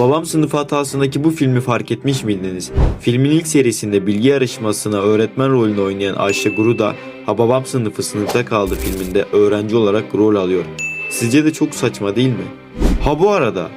Hababam sınıfı hatasındaki bu filmi fark etmiş miydiniz? Filmin ilk serisinde bilgi yarışmasına öğretmen rolünü oynayan Ayşe Guru da Hababam sınıfı sınıfta kaldı filminde öğrenci olarak rol alıyor. Sizce de çok saçma değil mi? Ha bu arada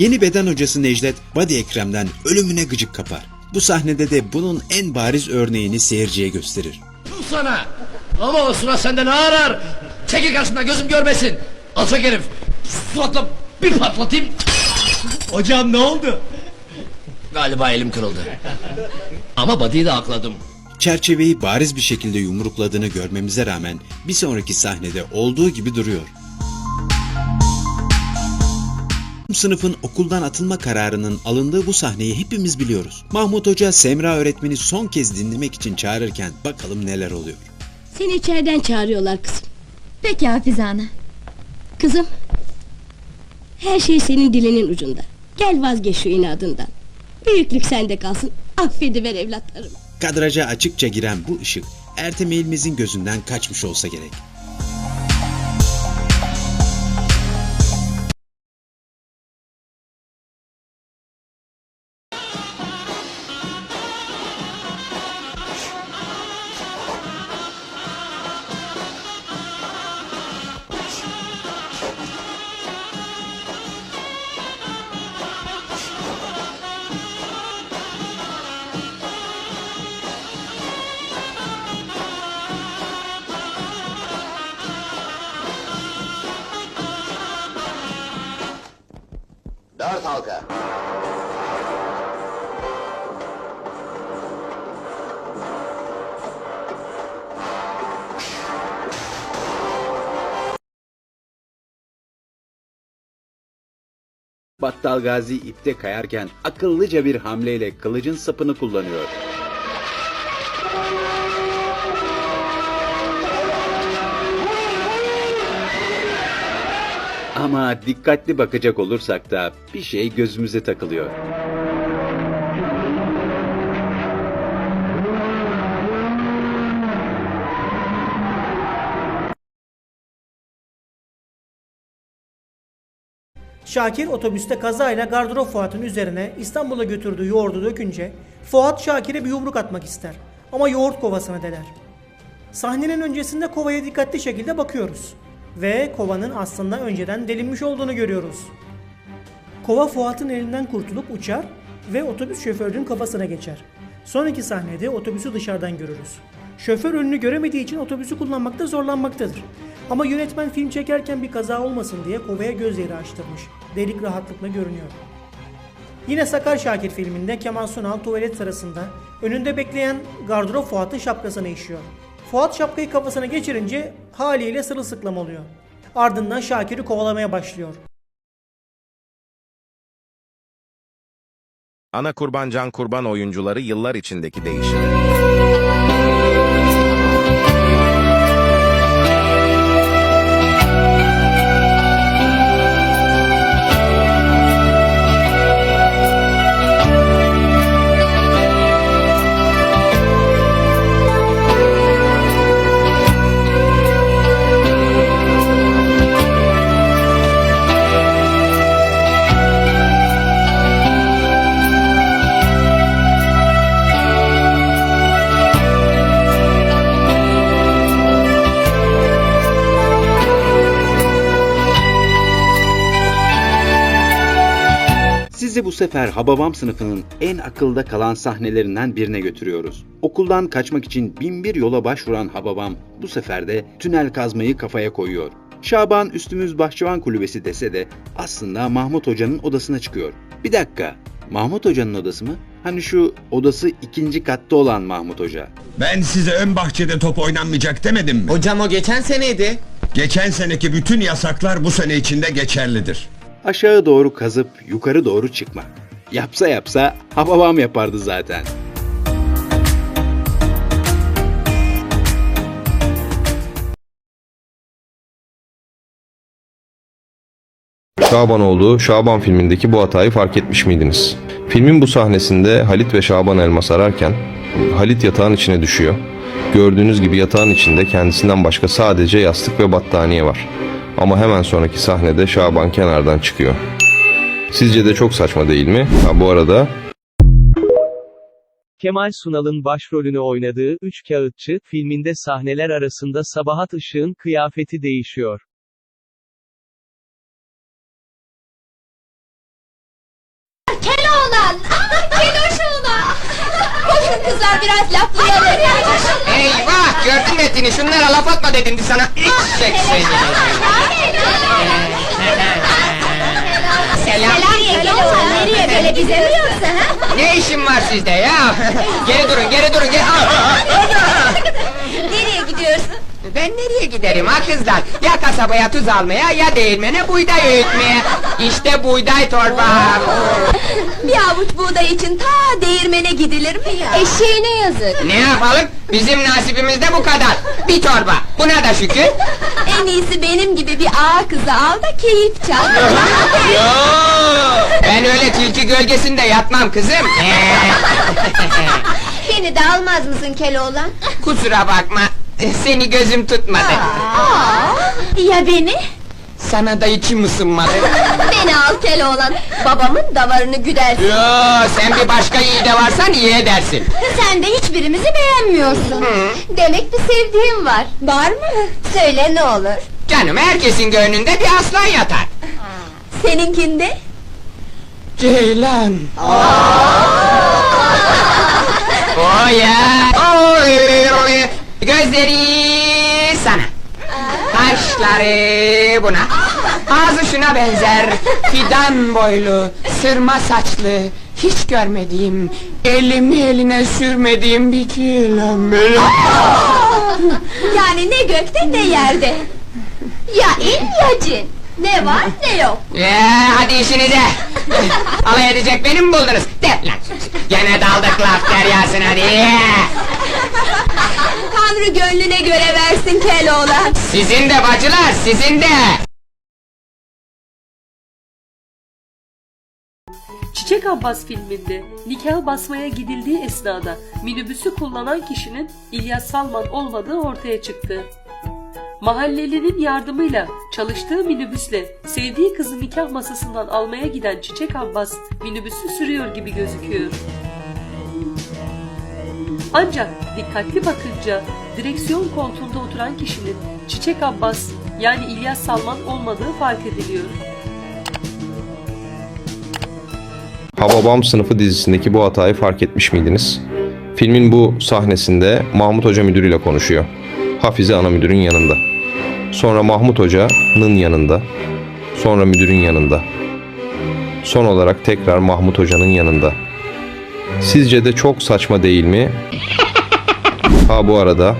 Yeni beden hocası Necdet Badi Ekrem'den ölümüne gıcık kapar. Bu sahnede de bunun en bariz örneğini seyirciye gösterir. Dur sana. Ama o sıra sende ne arar? Çekil karşımdan gözüm görmesin. Alçak herif. Suratla bir patlatayım. Hocam ne oldu? Galiba elim kırıldı. Ama body'yi de akladım. Çerçeveyi bariz bir şekilde yumrukladığını görmemize rağmen bir sonraki sahnede olduğu gibi duruyor. Sınıfın okuldan atılma kararının alındığı bu sahneyi hepimiz biliyoruz. Mahmut Hoca Semra öğretmeni son kez dinlemek için çağırırken bakalım neler oluyor. Seni içeriden çağırıyorlar kızım. Peki Hafize Ana. Kızım. Her şey senin dilinin ucunda. Gel vazgeç şu inadından. Büyüklük sende kalsın. Affediver evlatlarım. Kadraja açıkça giren bu ışık Ertem Eğilmez'in gözünden kaçmış olsa gerek. Battal Gazi ipte kayarken akıllıca bir hamleyle kılıcın sapını kullanıyor. Ama dikkatli bakacak olursak da bir şey gözümüze takılıyor. Şakir otobüste kazayla gardırop Fuat'ın üzerine İstanbul'a götürdüğü yoğurdu dökünce Fuat Şakir'e bir yumruk atmak ister. Ama yoğurt kovasını deler. Sahnenin öncesinde kovaya dikkatli şekilde bakıyoruz. Ve kovanın aslında önceden delinmiş olduğunu görüyoruz. Kova Fuat'ın elinden kurtulup uçar ve otobüs şoförünün kafasına geçer. Sonraki sahnede otobüsü dışarıdan görürüz. Şoför önünü göremediği için otobüsü kullanmakta zorlanmaktadır. Ama yönetmen film çekerken bir kaza olmasın diye kovaya gözleri açtırmış. Delik rahatlıkla görünüyor. Yine Sakar Şakir filminde Kemal Sunal tuvalet sırasında önünde bekleyen gardırop Fuat'ın şapkasına işiyor. Fuat şapkayı kafasına geçirince haliyle sırılsıklam oluyor. Ardından Şakir'i kovalamaya başlıyor. Ana kurban can kurban oyuncuları yıllar içindeki değişim. Sefer Hababam sınıfının en akılda kalan sahnelerinden birine götürüyoruz. Okuldan kaçmak için binbir yola başvuran Hababam bu sefer de tünel kazmayı kafaya koyuyor. Şaban üstümüz bahçıvan kulübesi dese de aslında Mahmut Hoca'nın odasına çıkıyor. Bir dakika, Mahmut Hoca'nın odası mı? Hani şu odası ikinci katta olan Mahmut Hoca. Ben size ön bahçede top oynanmayacak demedim mi? Hocam o geçen seneydi. Geçen seneki bütün yasaklar bu sene içinde geçerlidir. Aşağı doğru kazıp yukarı doğru çıkmak. Yapsa yapsa Hababam yapardı zaten. Şabanoğlu Şaban filmindeki bu hatayı fark etmiş miydiniz? Filmin bu sahnesinde Halit ve Şaban elmas ararken Halit yatağın içine düşüyor. Gördüğünüz gibi yatağın içinde kendisinden başka sadece yastık ve battaniye var. Ama hemen sonraki sahnede Şaban kenardan çıkıyor. Sizce de çok saçma değil mi? Ha bu arada Kemal Sunal'ın başrolünü oynadığı Üç Kağıtçı filminde sahneler arasında Sabahat Işık'ın kıyafeti değişiyor. Kızlar biraz laflayalım. Eyvah gördün mü etini şunlara laf atma dedim sana. İçecek seni. Selam. Nereye Keloğlan? Nereye böyle bize mi yoksa ha? Ne işin var sizde ya? geri durun geri durun. Geri... Ben nereye giderim ha kızlar? Ya kasabaya tuz almaya ya değirmene buğday öğütmeye. İşte buğday torbam. Bir avuç buğday için ta değirmene gidilir mi ya? Eşeğine yazık. Ne yapalım? Bizim nasibimizde bu kadar. Bir torba. Buna da şükür. En iyisi benim gibi bir ağa kızı al da keyif çal. Yo, ben öyle tilki gölgesinde yatmam kızım. Beni de almaz mısın Keloğlan? Kusura bakma. Seni gözüm tutmadı. Ya beni? Sana da içim ısınmadı. Beni al Keloğlan. Babamın davarını güdersin. Yo, sen bir başka yiğide varsan iyi edersin. Sen de hiçbirimizi beğenmiyorsun. Demek bir sevdiğin var. Var mı? Söyle ne olur. Canım herkesin gönlünde bir aslan yatar. Seninkinde? Ceylan. Oh ya. Oy, Gözleri sana. Kaşları buna. Ağzı şuna benzer. Fidan boylu, sırma saçlı. Hiç görmediğim, elimi eline sürmediğim bir kilem benim. Yani ne gökte ne yerde. Ya in ya cin. Ne var ne yok. Ee, hadi işinize. Alay edecek beni mi buldunuz? De lan. Gene daldık laf deryasına diye. Tanrı gönlüne göre versin Keloğlan. Sizin de bacılar, sizin de. Çiçek Abbas filminde nikah basmaya gidildiği esnada minibüsü kullanan kişinin İlyas Salman olmadığı ortaya çıktı. Mahallelinin yardımıyla çalıştığı minibüsle sevdiği kızı nikah masasından almaya giden Çiçek Abbas minibüsü sürüyor gibi gözüküyor. Ancak dikkatli bakınca direksiyon koltuğunda oturan kişinin Çiçek Abbas yani İlyas Salman olmadığı fark ediliyor. Hababam sınıfı dizisindeki bu hatayı fark etmiş miydiniz? Filmin bu sahnesinde Mahmut Hoca müdürüyle konuşuyor. Hafize ana müdürün yanında. Sonra Mahmut Hoca'nın yanında. Sonra müdürün yanında. Son olarak tekrar Mahmut Hoca'nın yanında. Sizce de çok saçma değil mi? Ha bu arada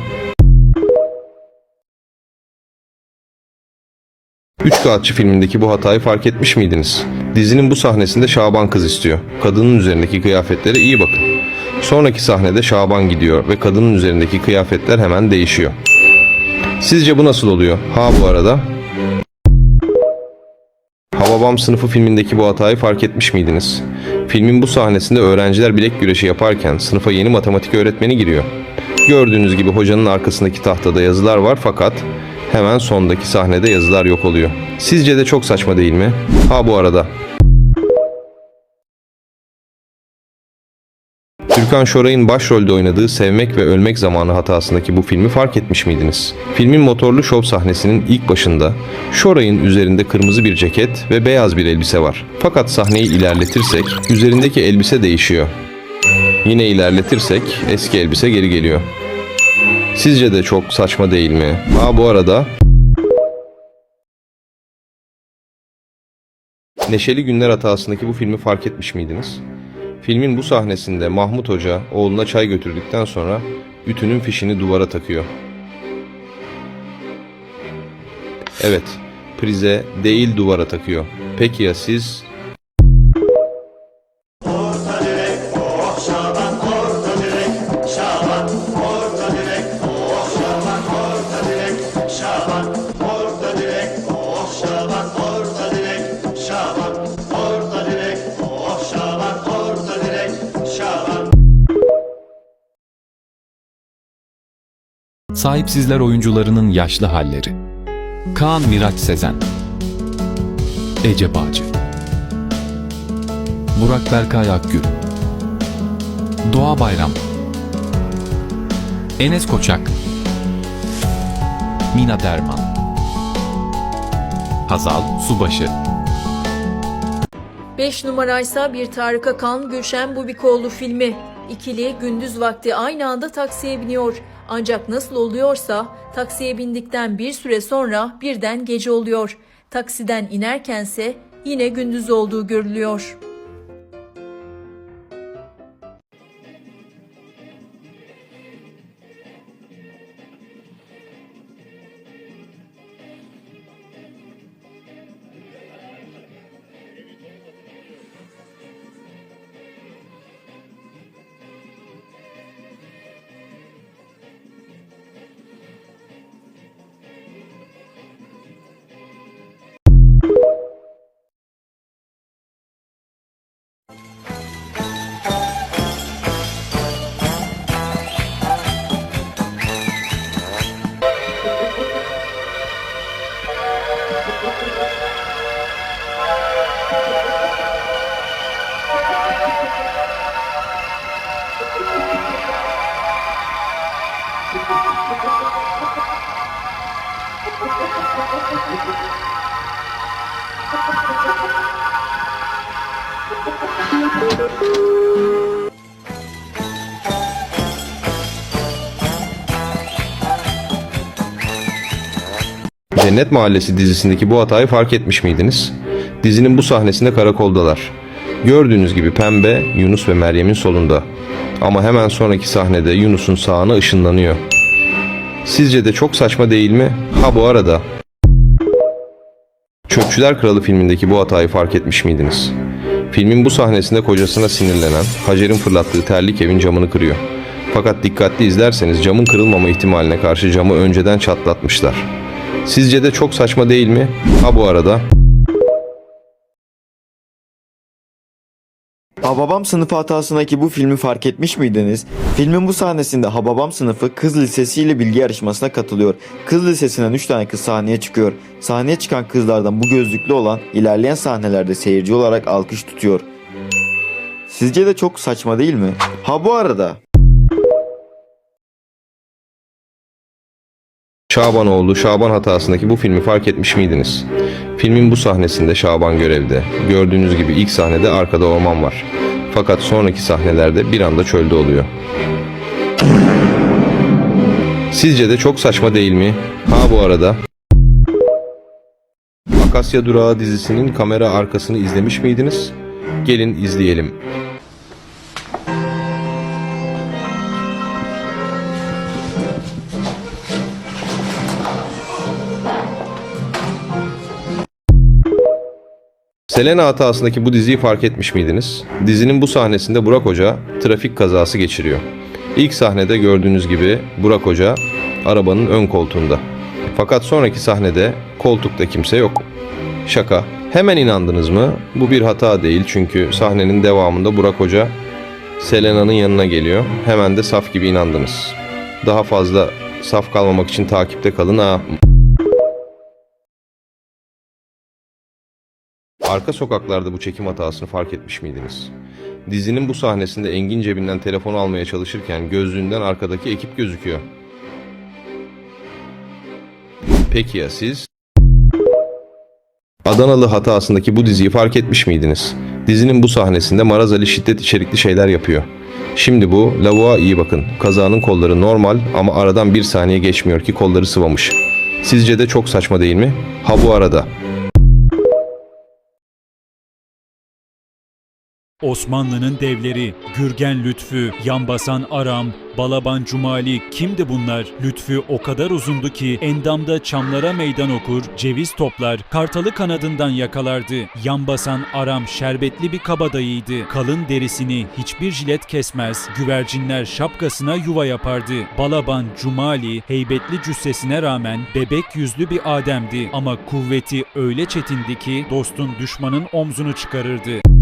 Üç Kağıtçı filmindeki bu hatayı fark etmiş miydiniz? Dizinin bu sahnesinde Şaban kız istiyor. Kadının üzerindeki kıyafetlere iyi bakın. Sonraki sahnede Şaban gidiyor ve kadının üzerindeki kıyafetler hemen değişiyor. Sizce bu nasıl oluyor? Ha bu arada Hababam sınıfı filmindeki bu hatayı fark etmiş miydiniz? Filmin bu sahnesinde öğrenciler bilek güreşi yaparken sınıfa yeni matematik öğretmeni giriyor. Gördüğünüz gibi hocanın arkasındaki tahtada yazılar var fakat hemen sondaki sahnede yazılar yok oluyor. Sizce de çok saçma değil mi? Ha bu arada Türkan Şoray'ın başrolde oynadığı Sevmek ve Ölmek Zamanı hatasındaki bu filmi fark etmiş miydiniz? Filmin motorlu şov sahnesinin ilk başında Şoray'ın üzerinde kırmızı bir ceket ve beyaz bir elbise var. Fakat sahneyi ilerletirsek üzerindeki elbise değişiyor. Yine ilerletirsek eski elbise geri geliyor. Sizce de çok saçma değil mi? Ha bu arada Neşeli Günler hatasındaki bu filmi fark etmiş miydiniz? Filmin bu sahnesinde Mahmut Hoca oğluna çay götürdükten sonra ütünün fişini duvara takıyor. Evet, prize değil duvara takıyor. Peki ya siz? Sahipsizler oyuncularının yaşlı halleri. Kaan Miraç Sezen. Ece Bağcı Burak Berkay Akgül. Doğa Bayram. Enes Koçak. Mina Derman. Hazal Subaşı. 5 numaraysa bir Tarık Akan Gülşen Bubikoğlu filmi. İkili gündüz vakti aynı anda taksiye biniyor. Ancak nasıl oluyorsa taksiye bindikten bir süre sonra birden gece oluyor. Taksiden inerkense yine gündüz olduğu görülüyor. Cennet Mahallesi dizisindeki bu hatayı fark etmiş miydiniz? Dizinin bu sahnesinde karakoldalar. Gördüğünüz gibi Pembe, Yunus ve Meryem'in solunda. Ama hemen sonraki sahnede Yunus'un sağına ışınlanıyor. Sizce de çok saçma değil mi? Ha bu arada. Çöpçüler Kralı filmindeki bu hatayı fark etmiş miydiniz? Filmin bu sahnesinde kocasına sinirlenen Hacer'in fırlattığı terlik evin camını kırıyor. Fakat dikkatli izlerseniz camın kırılmama ihtimaline karşı camı önceden çatlatmışlar. Sizce de çok saçma değil mi? Ha bu arada Hababam sınıfı hatasındaki bu filmi fark etmiş miydiniz? Filmin bu sahnesinde Hababam sınıfı kız lisesiyle bilgi yarışmasına katılıyor. Kız lisesinden 3 tane kız sahneye çıkıyor. Sahneye çıkan kızlardan bu gözlüklü olan ilerleyen sahnelerde seyirci olarak alkış tutuyor. Sizce de çok saçma değil mi? Ha bu arada Şabanoğlu Şaban hatasındaki bu filmi fark etmiş miydiniz? Filmin bu sahnesinde Şaban görevde. Gördüğünüz gibi ilk sahnede arkada orman var. Fakat sonraki sahnelerde bir anda çölde oluyor. Sizce de çok saçma değil mi? Ha bu arada Akasya Durağı dizisinin kamera arkasını izlemiş miydiniz? Gelin izleyelim. Selena hatasındaki bu diziyi fark etmiş miydiniz? Dizinin bu sahnesinde Burak Hoca trafik kazası geçiriyor. İlk sahnede gördüğünüz gibi Burak Hoca arabanın ön koltuğunda. Fakat sonraki sahnede koltukta kimse yok. Şaka. Hemen inandınız mı? Bu bir hata değil çünkü sahnenin devamında Burak Hoca Selena'nın yanına geliyor. Hemen de saf gibi inandınız. Daha fazla saf kalmamak için takipte kalın ha. Arka sokaklarda bu çekim hatasını fark etmiş miydiniz? Dizinin bu sahnesinde Engin cebinden telefonu almaya çalışırken gözlüğünden arkadaki ekip gözüküyor. Peki ya siz? Adanalı hatasındaki bu diziyi fark etmiş miydiniz? Dizinin bu sahnesinde Maraz Ali şiddet içerikli şeyler yapıyor. Şimdi bu, lavuğa iyi bakın. Kazanın kolları normal ama aradan bir saniye geçmiyor ki kolları sıvamış. Sizce de çok saçma değil mi? Ha bu arada. Osmanlı'nın devleri, Gürgen Lütfü, Yanbasan Aram, Balaban Cumali kimdi bunlar? Lütfü o kadar uzundu ki endamda çamlara meydan okur, ceviz toplar, kartalı kanadından yakalardı. Yanbasan Aram şerbetli bir kabadayıydı. Kalın derisini hiçbir jilet kesmez, güvercinler şapkasına yuva yapardı. Balaban Cumali heybetli cüssesine rağmen bebek yüzlü bir ademdi ama kuvveti öyle çetindi ki dostun düşmanın omzunu çıkarırdı.